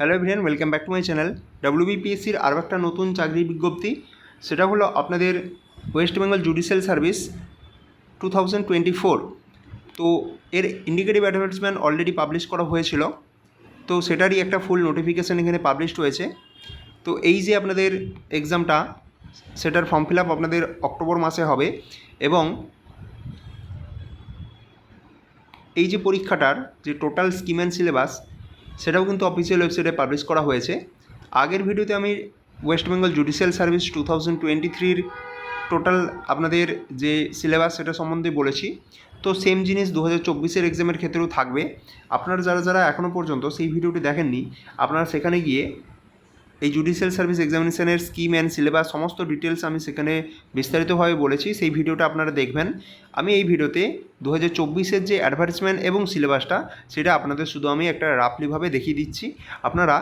Hello everyone welcome back to my channel. ডাব্লিউবিপিএসসির আরও একটা নতুন চাকরির বিজ্ঞপ্তি। সেটা হলো আপনাদের West Bengal judicial service two thousand twenty four. তো এর ইন্ডিকেটিভ অ্যাডভার্টাইজমেন্ট অলরেডি পাবলিশ করা হয়েছিল। তো সেটারই একটা ফুল নোটিফিকেশান এখানে পাবলিশড হয়েছে। তো এই যে আপনাদের এক্সামটা সেটার ফর্ম ফিল আপ আপনাদের অক্টোবর মাসে হবে এবং এই যে পরীক্ষাটার যে টোটাল স্কিম অ্যান্ড সিলেবাস সেটাও কিন্তু অফিসিয়াল ওয়েবসাইটে পাবলিশ করা হয়েছে। আগের ভিডিওতে আমি West Bengal judicial service two thousand twenty থ্রির টোটাল আপনাদের যে সিলেবাস সেটা সম্বন্ধে বলেছি। তো সেম জিনিস দু হাজার চব্বিশের এক্সামের ক্ষেত্রেও থাকবে। আপনারা যারা যারা এখনও পর্যন্ত সেই ভিডিওটি দেখেননি, আপনারা সেখানে গিয়ে এই জুডিশিয়াল সার্ভিস এক্সামিনেশনের স্কিম অ্যান্ড সিলেবাস সমস্ত ডিটেলস আমি সেখানে বিস্তারিতভাবে বলেছি, সেই ভিডিওটা আপনারা দেখবেন। আমি এই ভিডিওতে দু হাজার চব্বিশের যে অ্যাডভার্টিসমেন্ট এবং সিলেবাসটা সেটা আপনাদের শুধু আমি একটা রাফলিভাবে দেখিয়ে দিচ্ছি। আপনারা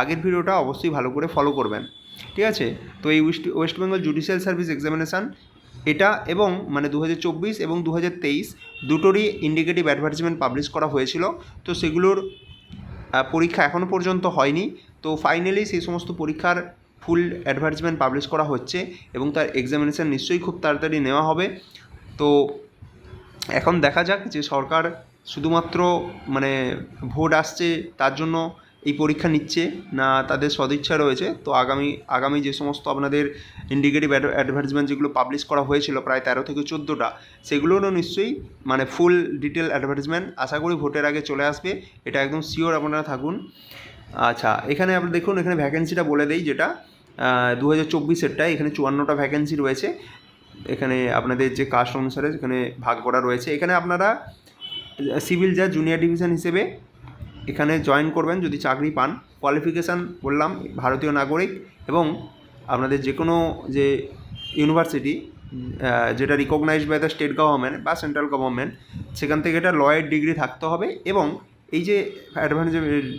আগের ভিডিওটা অবশ্যই ভালো করে ফলো করবেন। ঠিক আছে? তো এই West West Bengal judicial service examination এটা এবং মানে দু হাজার চব্বিশ এবং দু হাজার তেইশ দুটোরই ইন্ডিকেটিভ অ্যাডভার্টাইজমেন্ট পাবলিশ করা হয়েছিল। তো সেগুলোর পরীক্ষা এখনও পর্যন্ত হয়নি। তো ফাইনালি সেই সমস্ত পরীক্ষার ফুল অ্যাডভার্টিজমেন্ট পাবলিশ করা হচ্ছে এবং তার এক্সামিনেশান নিশ্চয়ই খুব তাড়াতাড়ি নেওয়া হবে। তো এখন দেখা যাক যে সরকার শুধুমাত্র মানে ভোট আসছে তার জন্য এই পরীক্ষা নিচ্ছে, না তাদের সদিচ্ছা রয়েছে। তো আগামী আগামী যে সমস্ত আপনাদের ইন্ডিকেটিভ অ্যাডভার্টাইজমেন্ট যেগুলো পাবলিশ করা হয়েছিল প্রায় তেরো থেকে চোদ্দোটা, সেগুলোরও নিশ্চয়ই মানে ফুল ডিটেল অ্যাডভার্টাইজমেন্ট আশা করি ভোটের আগে চলে আসবে। এটা একদম শিওর আপনারা থাকুন। আচ্ছা এখানে আপনারা দেখুন, এখানে ভ্যাকেন্সিটা বলে দেই যেটা। দু হাজার চব্বিশেরটা, এখানে চুয়ান্নটা ভ্যাকেন্সি রয়েছে। এখানে আপনাদের যে কাস্ট অনুসারে এখানে ভাগ করা রয়েছে। এখানে আপনারা সিভিল যা জুনিয়র ডিভিশন হিসেবে এখানে জয়েন করবেন যদি চাকরি পান। কোয়ালিফিকেশান বললাম, ভারতীয় নাগরিক এবং আপনাদের যে কোনো যে ইউনিভার্সিটি যেটা recognised by the state government বা সেন্ট্রাল গভর্নমেন্ট সেখান থেকে এটা লয়ের ডিগ্রি থাকতে হবে এবং এই যে অ্যাডভার্টাইজ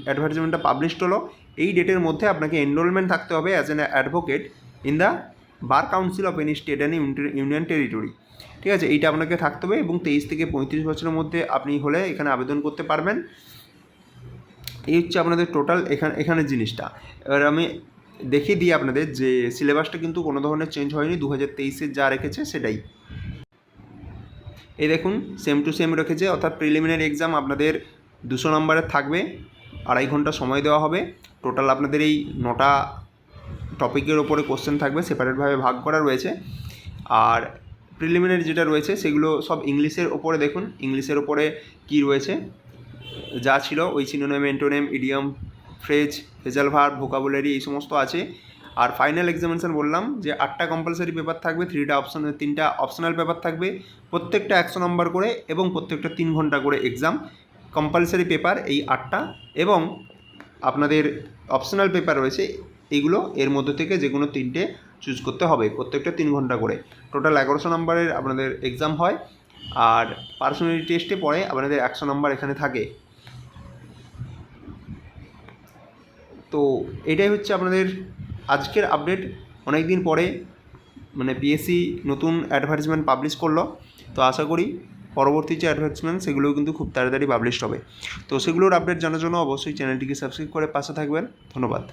অ্যাডভার্টাইজমেন্টটা পাবলিশড হলো, এই ডেটের মধ্যে আপনাকে এনরোলমেন্ট থাকতে হবে as an advocate in the bar council of any state and union territory ঠিক আছে? এইটা আপনাকে থাকতে হবে এবং তেইশ থেকে পঁয়ত্রিশ বছরের মধ্যে আপনি হলে এখানে আবেদন করতে পারবেন। এই হচ্ছে আপনাদের টোটাল এখানে এখানের জিনিসটা। এবার আমি দেখিয়ে দিই আপনাদের যে সিলেবাসটা কিন্তু কোনো ধরনের চেঞ্জ হয়নি দু হাজার তেইশের যা রেখেছে সেটাই। এই দেখুন সেম টু সেম রেখেছে, অর্থাৎ প্রিলিমিনারি এক্সাম আপনাদের দুশো নম্বরের থাকবে, আড়াই ঘণ্টা সময় দেওয়া হবে। টোটাল আপনাদের এই নটা টপিকের ওপরে কোশ্চেন থাকবে সেপারেটভাবে ভাগ করা রয়েছে। আর প্রিলিমিনারি যেটা রয়েছে, সেগুলো সব ইংলিশের ওপরে দেখুন ইংলিশের ওপরে কি রয়েছে? যা ছিল, ওই synonym antonym idiom phrase phrasal verb vocabulary এই সমস্ত আছে। আর ফাইনাল এক্সামিনেশন বললাম যে আটটা কম্পালসারি পেপার থাকবে থ্রিটা অপশন তিনটা অপশনাল পেপার থাকবে, প্রত্যেকটা একশো নম্বর করে এবং প্রত্যেকটা তিন ঘণ্টা করে এক্সাম কম্পালসারি পেপার এই আটটা এবং আপনাদের অপশনাল পেপার রয়েছে এইগুলো এর মধ্যে থেকে যে কোনো তিনটে চুজ করতে হবে, প্রত্যেকটা তিন ঘণ্টা করে। টোটাল এগারোশো নম্বরের আপনাদের এক্সাম হয়, আর পার্সোনালিটি টেস্টে পরে আপনাদের একশো নম্বর এখানে থাকে। তো এটাই হচ্ছে আপনাদের আজকের আপডেট অনেক দিন পরে মানে পিএসসি নতুন অ্যাডভার্টিজমেন্ট পাবলিশ করল। তো আশা করি পরবর্তী যে অ্যাডভার্টিসমেন্ট সেগুলো কিন্তু খুব তাড়াতাড়ি পাবলিশ হবে। তো সেগুলোর আপডেট জানার জন্য অবশ্যই চ্যানেলটিকে সাবস্ক্রাইব করে পাশে থাকবেন। ধন্যবাদ।